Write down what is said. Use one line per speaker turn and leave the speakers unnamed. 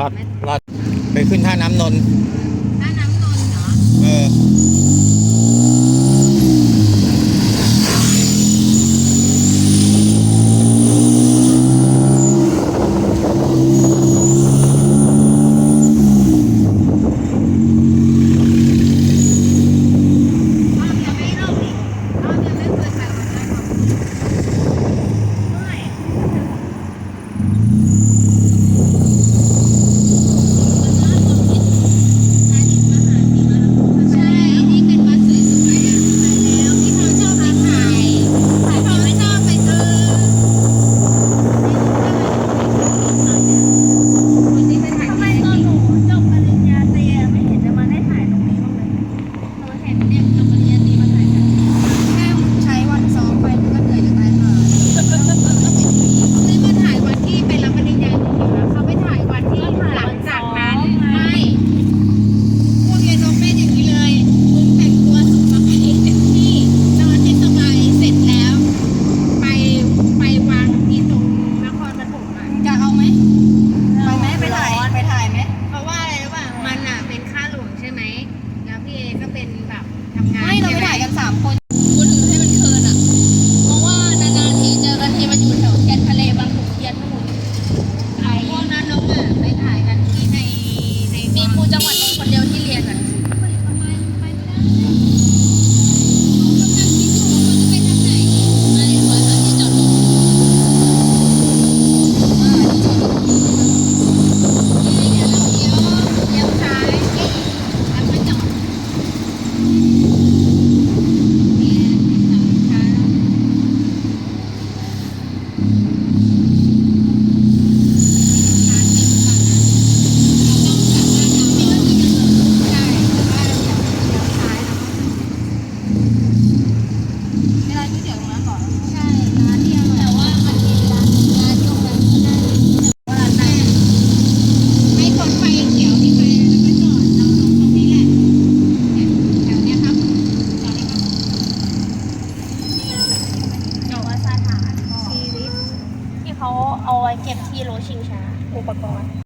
รอดรอดไ
ปขึ้นท่าน้ำนนท์
mucha. เก็บที่โรชิงช้าอุปกรณ์